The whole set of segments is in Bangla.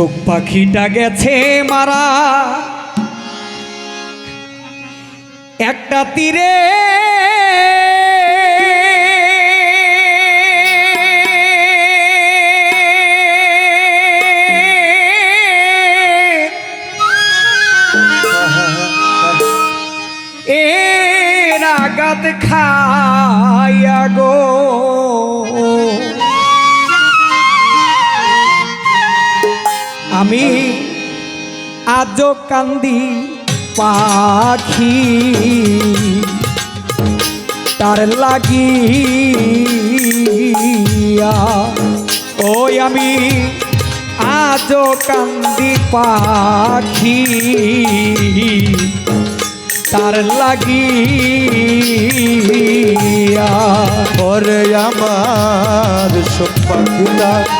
শোক পাখিটা গেছে মারা। একটা তীরে। এ রাগাত খাইয়া গো। আমি আজও কান্দি পাখি। তার লাগিয়া ওই আমি আজও কান্দি পাখি। তার লাগিয়া ওরে আমার সব পাখিরা।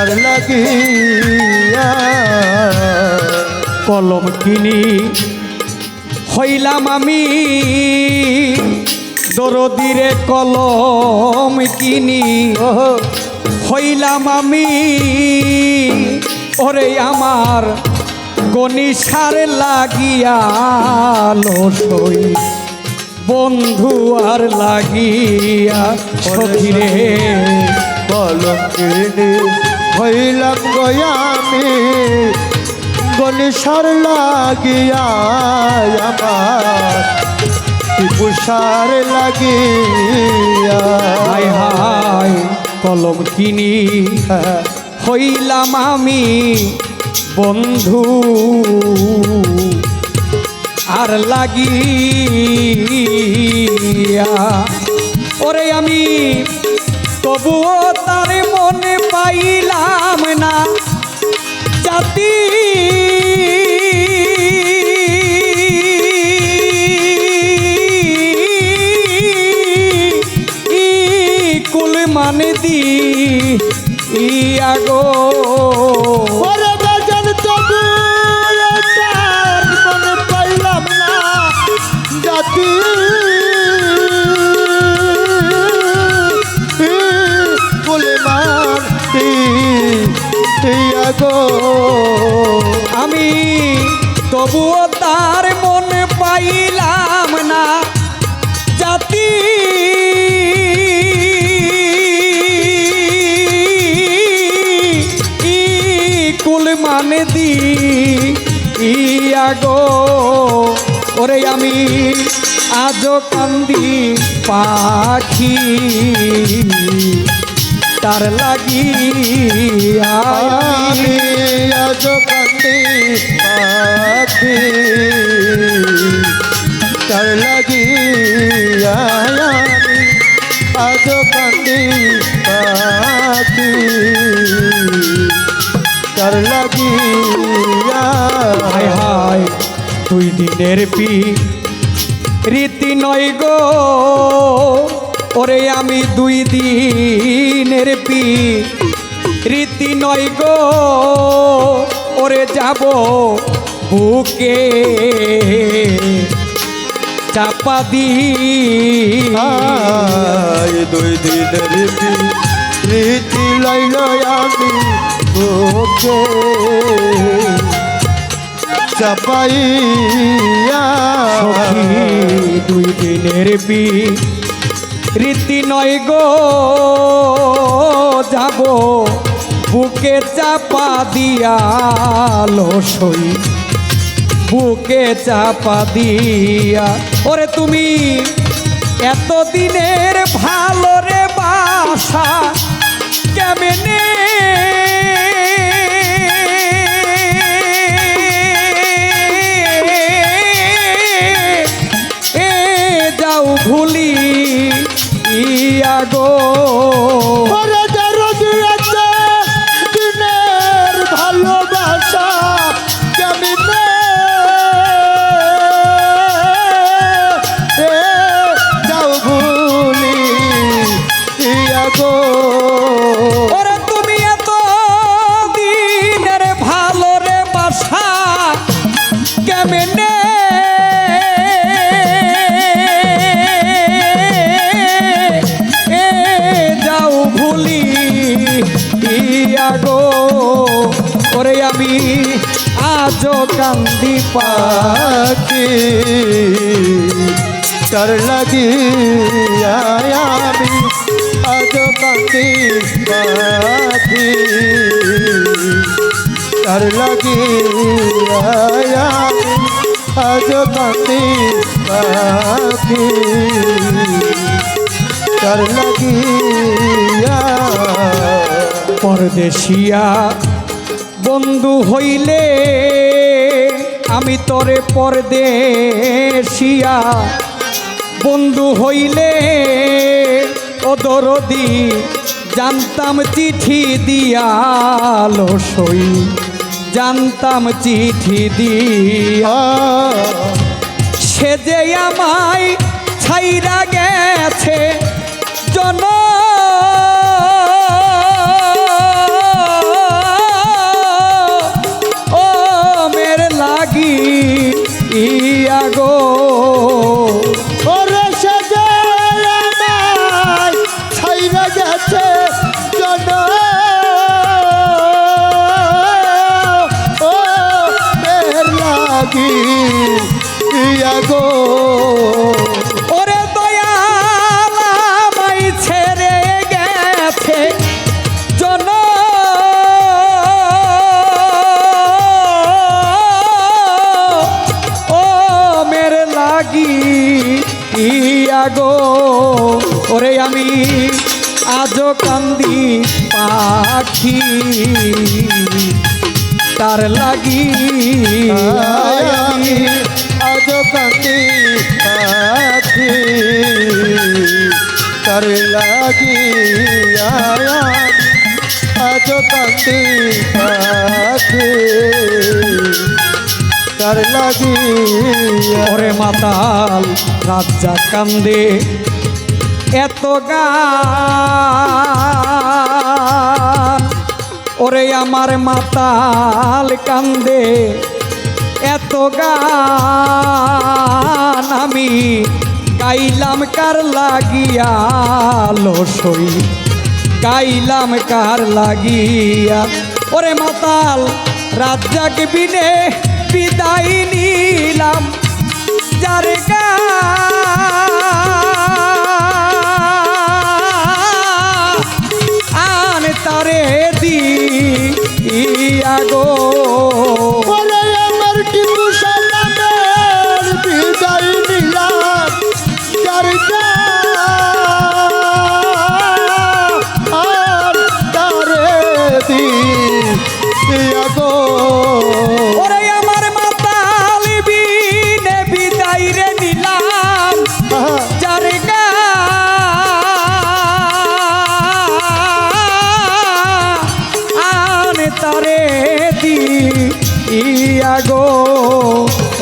চার লাগিয়া কলম কিনি হইলাম আমি। দরদিরে কলম কিনি হইলাম আমি। ওরে আমার গনিসার লাগিয়া লসই বন্ধু আর লাগিয়া সখিরে। কলম কিনে হইলাম গয়ামি গণেশর লাগিয়া আমার টিপুষার লাগিয়া। হায় হায় কলম কিনি, হইলাম আমি, বন্ধু। আর লাগিয়া, ওরে আমি তবুও তার মনে পাইলাম না। জাতি কুল মানে দি ইয়াগো আমি, তবুও তার মনে পাইলাম না। জাতি কুল মানে দি ইয়াগো ওরে আমি আজও কান্দি পাখি। তার লাগিয়া আজ কান্দি পাখি তার লাগিয়া আজ হায় দুই দিনের পি রীতি নয় গো, ওরে আমি দুই দিনের পি রীতি নয় গো ওরে যাব বুকে। চাপা দি দুই দিন রীতি রীতি লাইল আমি ওকে চাপাইয়া দুই দিনের বি রীতি নয় গো যাব বুকে চাপা দিয়া লসই বুকে চাপা দিয়া। ওরে তুমি, এতদিনের ভালো রে বাসা কেমনে? যাও ভুলি ইয়া গো আমি আজও কান্দি পাখি। তার লাগিয়া আমি আজ কান্দি পাখি। তার লাগিয়া আমি আজ কান্দি পাখি। তার লাগিয়া পরদেশিয়া বন্ধু হইলে আমি তরে পরদেশিয়া। বন্ধু হইলে ও দরদি, জানতাম চিঠি দিয়ালো সই জানতাম চিঠি দিয়া। সে যে আমায় ছাইরা গেছে জন গো। ওরে দয়াল আমায় ছেড়ে গেছে জন ও মের লাগি ইয়া গো। ওরে আমি আজও কান্দি পাখি। তার লাগি তার লাগি আজ কান্দি আছি তার লাগি ওরে মাতাল রাজা কান্দে, এত গান। ওরে আমার মাতাল কান্দে, এত গান। আমি গাইলাম কার লাগিয়া লসই গাইলাম কার লাগিয়া। ওরে মাতাল রাজ্জাক বিনে বিদায় নিলাম। যার আন তারে দি গো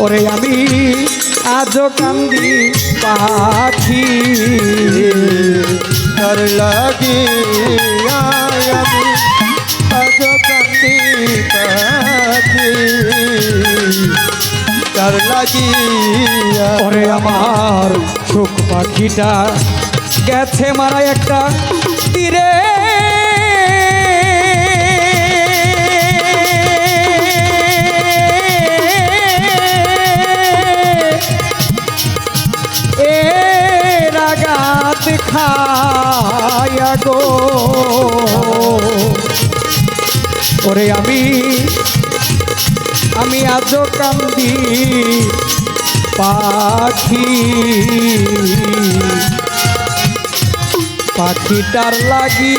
ওরে আমি আজও কান্দি পাখি। তার লাগি আমি আজ কান্দি পাখি। তার লাগি ওরে আমার সুখ পাখিটা গেছে মারা একটা তীরে। ওরে আমি আমি আজও কান্দি পাখি। পাখিটার লাগি।